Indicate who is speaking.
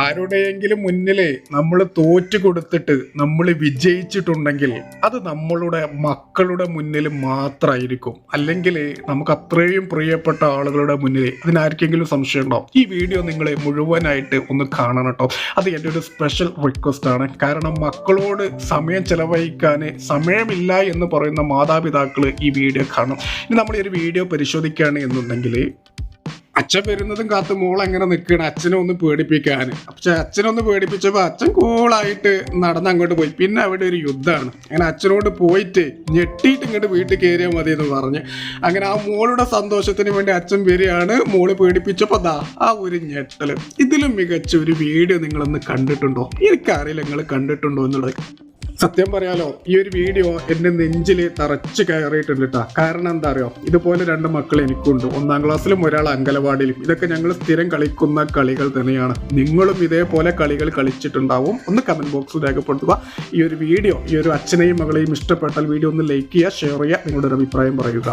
Speaker 1: ആരുടെയെങ്കിലും മുന്നിലെ നമ്മൾ തോറ്റു കൊടുത്തിട്ട് നമ്മൾ വിജയിച്ചിട്ടുണ്ടെങ്കിൽ അത് നമ്മളുടെ മക്കളുടെ മുന്നിൽ മാത്രമായിരിക്കും അല്ലെങ്കിൽ നമുക്ക് അത്രയും പ്രിയപ്പെട്ട ആളുകളുടെ മുന്നിൽ അതിനാർക്കെങ്കിലും സംശയം ഉണ്ടോ? ഈ വീഡിയോ നിങ്ങൾ മുഴുവനായിട്ട് ഒന്ന് കാണണം കേട്ടോ. അത് എന്റെ ഒരു സ്പെഷ്യൽ റിക്വസ്റ്റ് ആണ്. കാരണം മക്കളോട് സമയം ചെലവഴിക്കാൻ സമയമില്ല എന്ന് പറയുന്ന മാതാപിതാക്കൾ ഈ വീഡിയോ കാണണം ഇനി നമ്മൾ ഈ ഒരു വീഡിയോ പരിശോധിക്കുകയാണ് എന്നുണ്ടെങ്കിൽ അച്ഛൻ വരുന്നതും കാത്ത് മോൾ എങ്ങനെ നിൽക്കണം? അച്ഛനെ ഒന്ന് പേടിപ്പിക്കാൻ. പക്ഷെ അച്ഛനൊന്ന് പേടിപ്പിച്ചപ്പോൾ അച്ഛൻ കൂളായിട്ട് നടന്ന് അങ്ങോട്ട് പോയി. പിന്നെ അവിടെ ഒരു യുദ്ധമാണ്. അങ്ങനെ അച്ഛനോട് പോയിട്ട് ഞെട്ടിയിട്ട് ഇങ്ങോട്ട് വീട്ടിൽ കയറിയാൽ മതി എന്ന് പറഞ്ഞ് അങ്ങനെ ആ മോളുടെ സന്തോഷത്തിന് വേണ്ടി അച്ഛൻ വരികയാണ്. മോൾ പേടിപ്പിച്ചപ്പോൾ ദാ ആ ഒരു ഞെട്ടൽ ഇതിലും മികച്ച ഒരു വീഡിയോ നിങ്ങളൊന്ന് കണ്ടിട്ടുണ്ടോ? എനിക്കറിയില്ല നിങ്ങൾ കണ്ടിട്ടുണ്ടോ എന്നുള്ളത്. സത്യം പറയാലോ ഈ ഒരു വീഡിയോ എന്റെ നെഞ്ചിൽ തറച്ച് കയറിയിട്ടുണ്ട് കേട്ടോ കാരണം എന്താ അറിയോ? ഇതുപോലെ രണ്ട് മക്കൾ എനിക്കുണ്ട്. ഒന്നാം ക്ലാസ്സിലും ഒരാൾ അങ്കലവാടിയിലും. ഇതൊക്കെ ഞങ്ങൾ സ്ഥിരം കളിക്കുന്ന കളികൾ തന്നെയാണ്. നിങ്ങളും ഇതേപോലെ കളികൾ കളിച്ചിട്ടുണ്ടാവും. ഒന്ന് കമന്റ് ബോക്സിൽ രേഖപ്പെടുത്തുക. ഈ ഒരു വീഡിയോ ഈ ഒരു അച്ഛനെയും മകളെയും ഇഷ്ടപ്പെട്ടാൽ വീഡിയോ ഒന്ന് ലൈക്ക് ചെയ്യുക ഷെയർ ചെയ്യുക നിങ്ങളുടെ ഒരു അഭിപ്രായം പറയുക.